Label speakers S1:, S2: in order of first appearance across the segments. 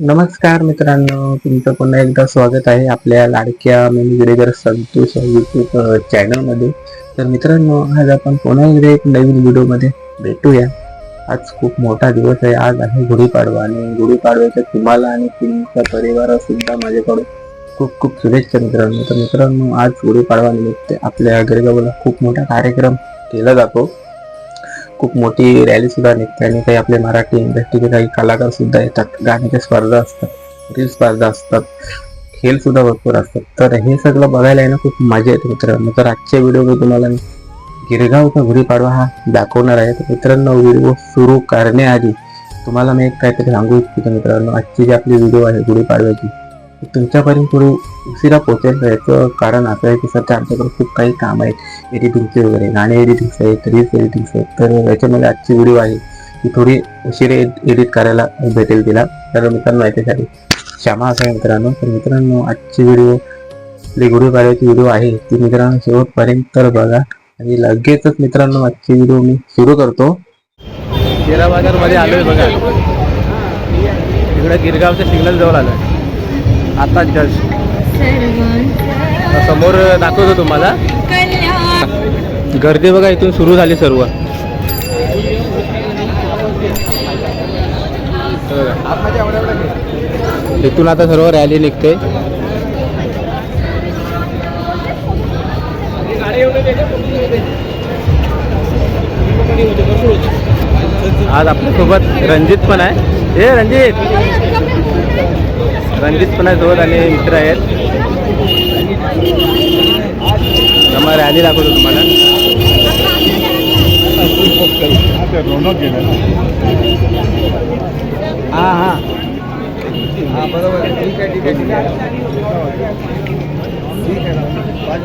S1: नमस्कार मित्रांनो तुमचं पुन्हा एकदा स्वागत आहे आपल्या लाडक्या मिनीगिरेगर संतोष यूट्यूब चॅनलमध्ये तर मित्रांनो आज आपण पुन्हा एकदा एक नवीन व्हिडिओमध्ये भेटूया. आज खूप मोठा दिवस आहे. आज आहे गुढीपाडवा आणि गुढीपाडव्याच्या तुम्हाला आणि तुमच्या परिवारासुद्धा माझ्याकडून खूप खूप शुभेच्छा मित्रांनो. तर मित्रांनो आज गुढीपाडवा निमित्त आपल्या गरीबाबाला खूप मोठा कार्यक्रम केला जातो. खूप मोठी रॅली सुद्धा निघते आणि काही आपले मराठी इंडस्ट्रीचे काही कलाकार सुद्धा येतात. गाण्याच्या स्पर्धा असतात रील स्पर्धा असतात खेळ सुद्धा भरपूर असतात. तर हे सगळं बघायला आहे ना खूप मजा येते मित्रांनो. तर आजच्या व्हिडिओमध्ये तुम्हाला मी गिरगावचा गुढीपाडवा हा दाखवणार आहे. तर मित्रांनो व्हिडिओ सुरू करण्याआधी तुम्हाला मी एक काहीतरी सांगू इच्छितो मित्रांनो. आजची जी आपली व्हिडिओ आहे गुढीपाडव्याची तुमच्यापर्यंत थोडी उशिरा पोहोचेल याचं कारण असं आहे की सध्या आमच्याकडे खूप काही काम आहेत. एडिटिंगचे वगैरे गाणे एडिटिंग्स आहेत रील्स एडिटिंग्स आहेत. तर याच्यामध्ये आजची व्हिडिओ आहे ती थोडी उशिरा एडिट करायला भेटेल तिला. तर मित्रांनो याच्यासाठी क्षमा असा आहे मित्रांनो. तर मित्रांनो आजची व्हिडिओ आपली गुढीपाडव्याची व्हिडिओ आहे. ती मित्रांनो शेवटपर्यंत तर बघा. आणि लगेचच मित्रांनो आजची व्हिडिओ मी सुरू करतो.
S2: तेरा बाजारमध्ये आलोय बघा. इकडे गिरगावच्या सिग्नल जवळ आलोय. आता जस्ट समोर दाखवतो तुम्हाला. गर्दी बघा इथून सुरू झाली सर्व. इथून आता सर्व रॅली निघते. आज आपल्यासोबत रणजित पण आहे. हे रणजित! रणजित पण आहे सोबत आणि मित्र आहेत. आम्हाला रॅली दाखवतो तुम्हाला. हां हां. हां बरोबर. आहे ठीक आहे ठीक आहे ठीक आहे. ठीक आहे ना पाच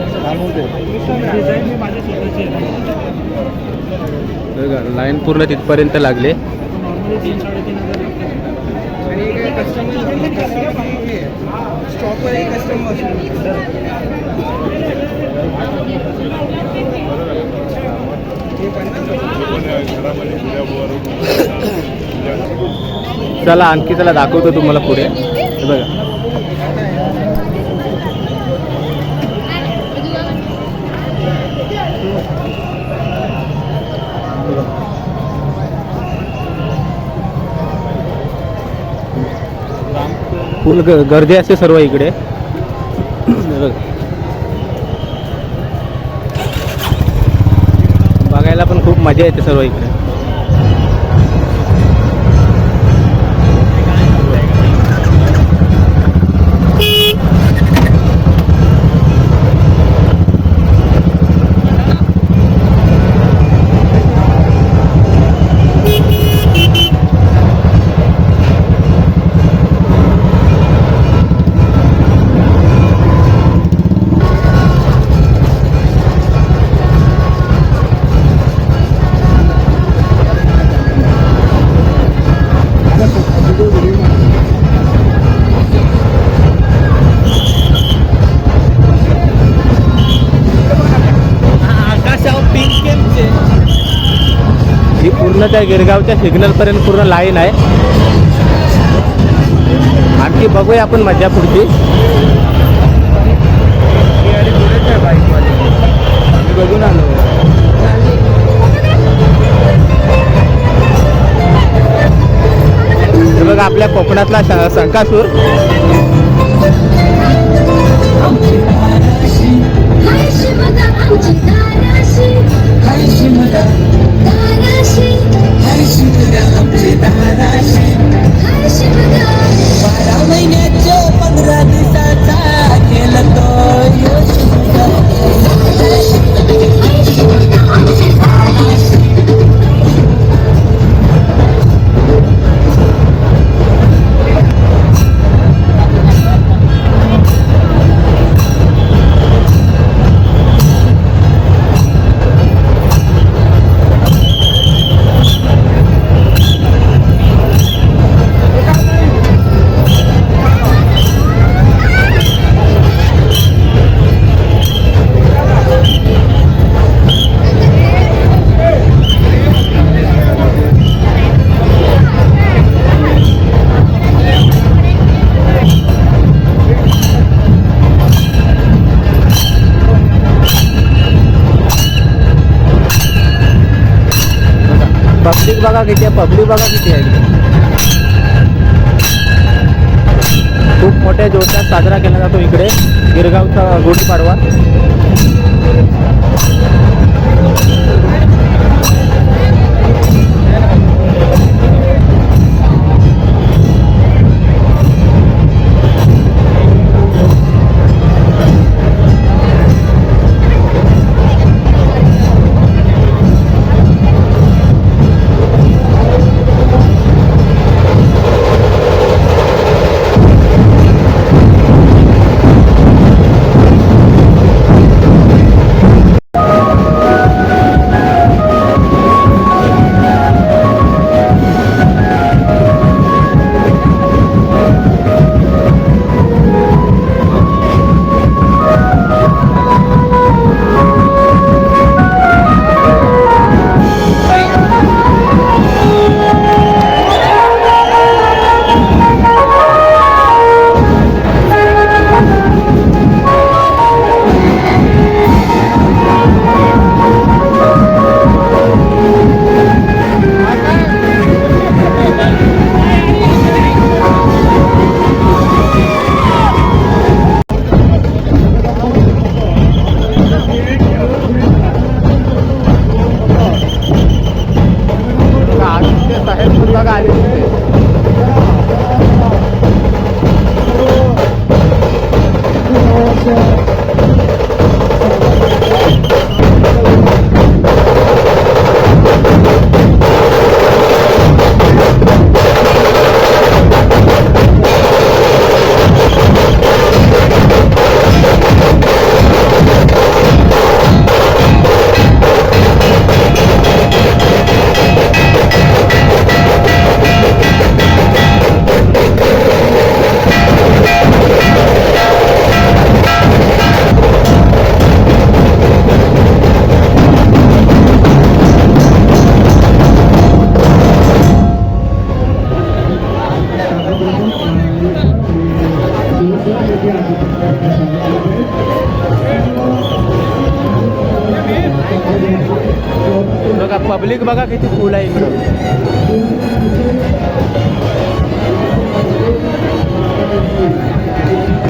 S2: आणि थांबवू कस्टमर लाईन पूर्ण तिथपर्यंत लागले चला आणखी चला दाखवतो तुम्हाला पुढे. बघा. फुल ग- गर्दी असते सर्व इकडे. बघायला पण खूप मजा येते सर्व इकडे. त्या गिरगावच्या सिग्नलपर्यंत पूर्ण लाईन आहे. आणखी बघूया आपण मजा पुढची बघून आलो बघा आपल्या कोकणातला श- Sankasur.
S3: and then I
S2: say बघा किती आहे. खूप मोठ्या जोशात साजरा केला जातो इकडे गिरगावचा गुढीपाडवा बघा पब्लिक बघा किती फुल आहे इकडं रणजित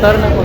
S2: खतरनाक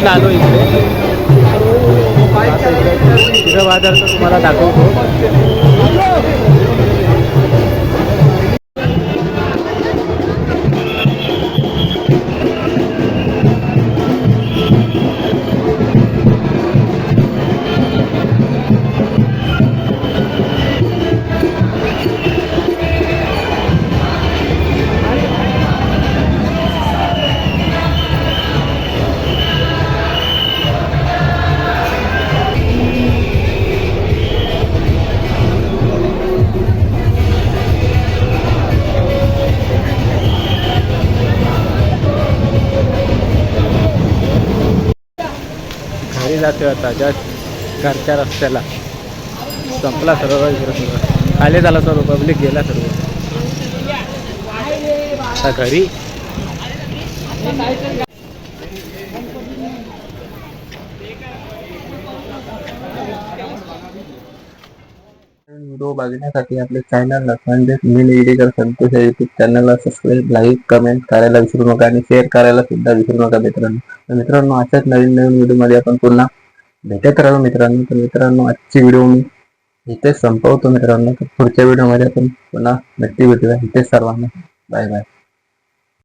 S1: हिरा बाजार साईडला आलो इकडे जातो आता जस्ट घरच्या रस्त्याला. संपला सर्व सर्व आले झाला सर्व पब्लिक गेला सर्व. आता घरी. व्हिडिओ बघण्यासाठी आपल्या चॅनलला म्हणजेच मिल एडिटर संतोष या युट्यूब चॅनलला सबस्क्राईब लाईक कमेंट करायला विसरू नका आणि शेअर करायला सुद्धा विसरू नका मित्रांनो. तर मित्रांनो अशाच नवीन नवीन व्हिडिओमध्ये आपण पुन्हा भेटत राहू मित्रांनो. तर मित्रांनो आजची व्हिडिओ मी इथेच संपवतो मित्रांनो. तर पुढच्या व्हिडिओमध्ये आपण पुन्हा नक्की भेटूया. इथेच सर्वांना. Bye bye